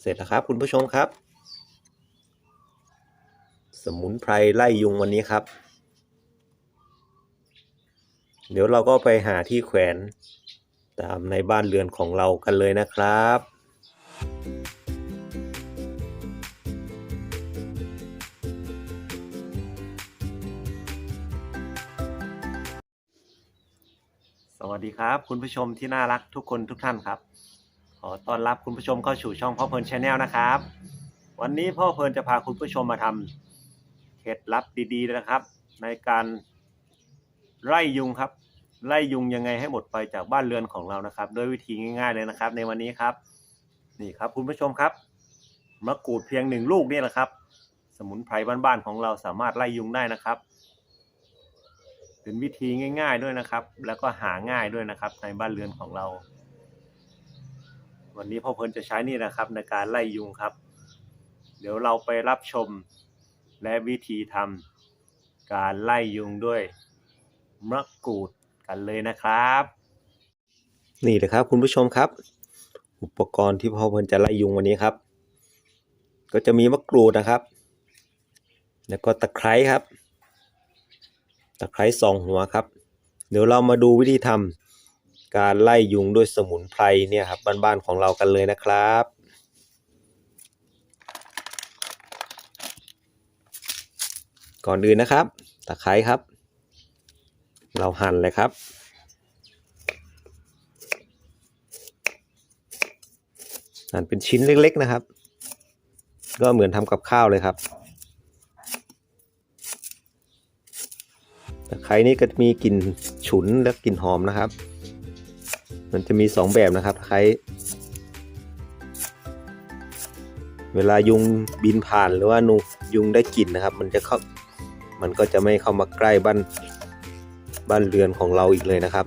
เสร็จแล้วครับ คุณผู้ชมครับ สมุนไพรไล่ยุงวันนี้ครับ เดี๋ยวเราก็ไปหาที่แขวนตามในบ้านเรือนของเรากันเลยนะครับสวัสดีครับ คุณผู้ชมที่น่ารักทุกคนทุกท่านครับ อต้อนรับคุณผู้ชมเข้าสู่ช่องพ่อเพลินชาแนลนะครับ วันนี้พ่อเพลินจะพาคุณผู้ชมมาทำเคล็ดลับดีๆนะครับ ในการไล่ยุงครับ ไล่ยุงยังไงให้หมดไปจากบ้านเรือนของเรานะครับด้วยวิธีง่ายๆเลยนะครับ ในวันนี้ครับ นี่ครับคุณผู้ชมครับมะกรูดเพียงหนึ่งลูกนี่แหละครับ สมุนไพรบ้านๆของเราสามารถไล่ยุงได้นะครับเป็นวิธีง่าย ๆด้วยนะครับ แล้วก็หาง่ายด้วยนะครับ ในบ้านเรือนของเรา วันนี้พ่อเพลินจะใช้นี่นะครับในการไล่ยุงครับ เดี๋ยวเราไปรับชมและวิธีทำการไล่ยุงด้วยมะกรูดกันเลยนะครับ นี่เลยครับคุณผู้ชมครับ อุปกรณ์ที่พ่อเพลินจะไล่ยุงวันนี้ครับ ก็จะมีมะกรูดนะครับ แล้วก็ตะไคร้ครับ ตะไคร้สองหัวครับ เดี๋ยวเรามาดูวิธีทำ การไล่ยุงด้วยสมุนไพรเนี่ยครับบ้านๆของเรากันเลยนะครับก่อนอื่นนะครับ ตะไคร้ครับ เราหั่นเลยครับ หั่นเป็นชิ้นเล็ก ๆนะครับ ก็เหมือนทำกับข้าวเลยครับ ตะไคร้นี่ก็จะมีกลิ่นฉุนและกลิ่นหอมนะครับ มันจะมีสองแบบนะครับตะไครเวลายุงบินผ่านหรือว่านุยุงได้กลิ่นนะครับ มันจะเข้ามันก็จะไม่เข้ามาใกล้บ้านบ้านเรือนของเราอีกเลยนะครับ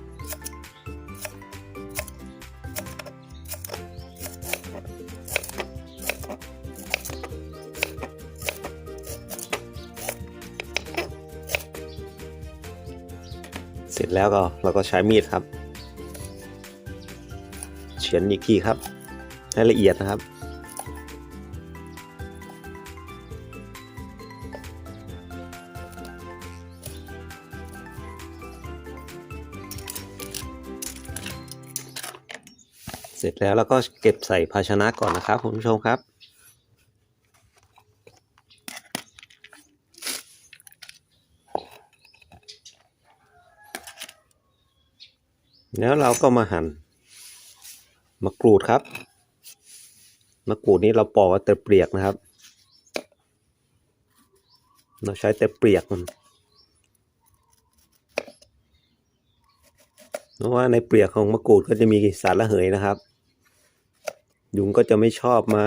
เสร็จแล้วก็เราก็ใช้มีดครับ เฉือนอีกทีครับ ให้ละเอียดนะครับ เสร็จแล้วเราก็เก็บใส่ภาชนะก่อนนะครับคุณผู้ชมครับแล้วเราก็มาหั่น มะกรูดครับ มะกรูดนี้เราปอกแต่เปลือกนะครับ เราใช้แต่เปลือกมันเพราะว่าในเปลือกของมะกรูดก็จะมีสารระเหยนะครับ ยุงก็จะไม่ชอบมา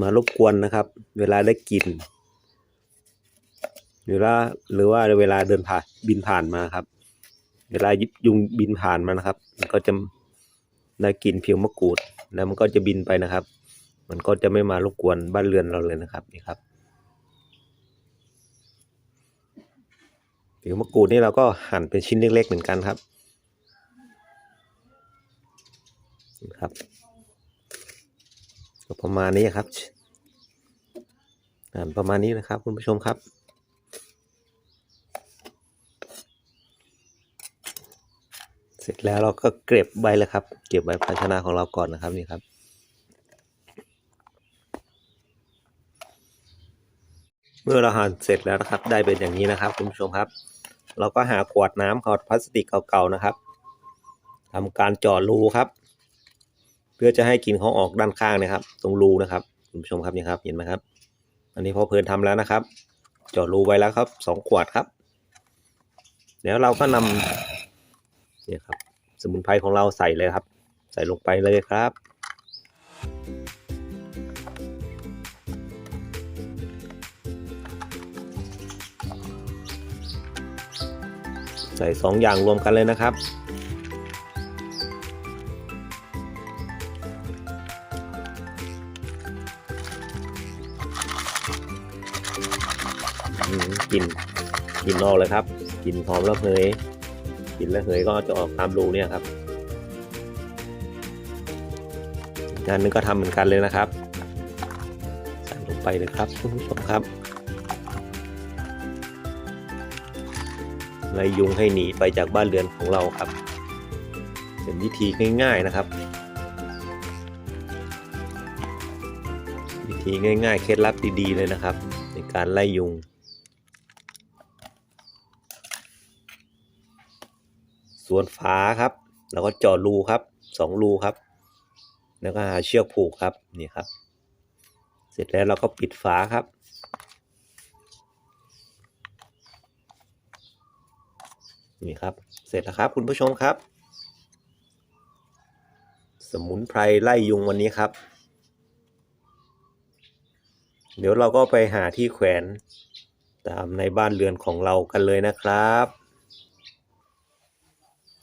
มารบกวนนะครับ เวลาได้กลิ่นหรือว่าหรือว่าเวลาเดินผ่านบินผ่านมาครับ เวลายิบยุงบินผ่านมานะครับมันก็จะได้กลิ่นเพียวมะกรูดแล้วมันก็จะบินไปนะครับ มันก็จะไม่มารบกวนบ้านเรือนเราเลยนะครับนี่ครับผิวมะกรูดนี่เราก็หั่นเป็นชิ้นเล็กๆเหมือนกันครับครับก็ประมาณนี้ครับ ประมาณนี้นะครับคุณผู้ชมครับ เสร็จแล้วเราก็เก็บใบเลยครับ เก็บใบภาชนะของเราก่อนนะครับนี่ครับ เมื่อเราหั่นเสร็จแล้วนะครับ ได้เป็นอย่างนี้นะครับคุณผู้ชมครับ เราก็หาขวดน้ำขวดพลาสติกเก่าๆนะครับทำการเจาะรูครับ เพื่อจะให้กลินเขาออกด้านข้างนะครับ ตรงรูนะครับคุณผู้ชมครับนี่ครับเห็นไหมครับ อันนี้พอเพลินทำแล้วนะครับเจาะรูไว้แล้วครับสองขวดครับ แล้วเราก็นำ เนี่ยครับ สมุนไพรของเราใส่เลยครับ ใส่ลงไปเลยครับใส่สองอย่างรวมกันเลยนะครับ กลิ่นกลิ่นออกเลยครับ กลิ่นหอมระเหย กินแล้วเหยก็จะออกตามรูเนี่ยครับงานนึงก็ทำเหมือนกันเลยนะครับใส่ลงไปเลยครับคุณผู้ชมครับไล่ยุงให้หนีไปจากบ้านเรือนของเราครับ เป็นวิธีง่ายๆนะครับ วิธีง่ายๆ เคล็ดลับดีๆเลยนะครับ ในการไล่ยุง ส่วนฝาครับ แล้วก็เจาะรูครับสองรูครับ แล้วก็หาเชือกผูกครับนี่ครับ เสร็จแล้วเราก็ปิดฝาครับ นี่ครับ เสร็จแล้วครับคุณผู้ชมครับ สมุนไพรไล่ยุงวันนี้ครับ เดี๋ยวเราก็ไปหาที่แขวนตามในบ้านเรือนของเรากันเลยนะครับ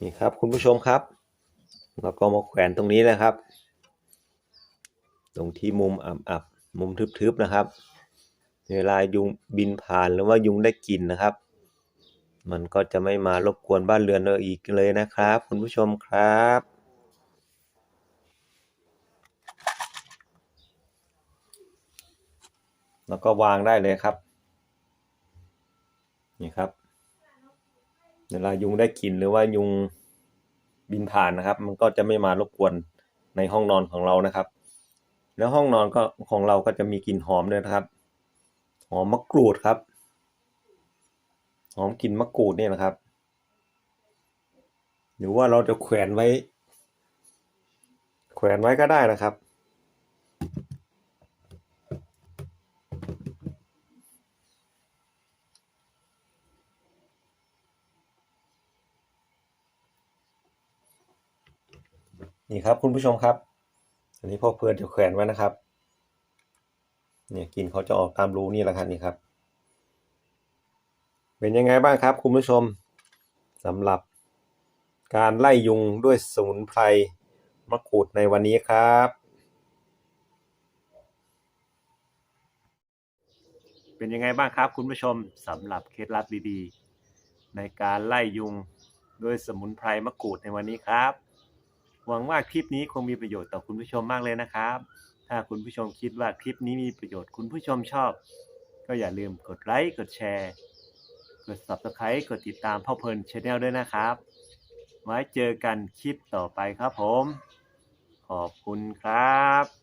นี่ครับคุณผู้ชมครับเราก็มาแขวนตรงนี้นะครับ ตรงที่มุมอับๆมุมทึบๆนะครับ เวลายุงบินผ่านหรือว่ายุงได้กลิ่นนะครับ มันก็จะไม่มารบกวนบ้านเรือนเราอีกเลยนะครับ คุณผู้ชมครับแล้วก็วางได้เลยครับ นี่ครับ เวลายุงได้กลิ่นหรือว่ายุงบินผ่านนะครับ มันก็จะไม่มารบกวนในห้องนอนของเรานะครับ แล้วห้องนอนก็ของเราก็จะมีกลิ่นหอมด้วยนะครับ หอมมะกรูดครับ หอมกลิ่นมะกรูดเนี่ยนะครับ หรือว่าเราจะแขวนไว้ แขวนไว้ก็ได้นะครับ นี่ครับคุณผู้ชมครับ อันนี้พ่อเพื่อนจะแขวนไว้นะครับ เนี่ยกลินเขาจะออกตามรูนี่แหละครับนี่ครับ เป็นยังไงบ้างครับคุณผู้ชมสำหรับการไล่ยุงด้วยสมุนไพรมะกรูดในวันนี้ครับ เป็นยังไงบ้างครับคุณผู้ชมสำหรับเคล็ดลับดีๆในการไล่ยุงด้วยสมุนไพรมะกรูดในวันนี้ครับ หวังว่าคลิปนี้คงมีประโยชน์ต่อคุณผู้ชมมากเลยนะครับ ถ้าคุณผู้ชมคิดว่าคลิปนี้มีประโยชน์คุณผู้ชมชอบ ก็อย่าลืมกดไลค์กดแชร์กด subscribe กดติดตามพ่อเพลินชาแนลด้วยนะครับ ไว้เจอกันคลิปต่อไปครับผม ขอบคุณครับ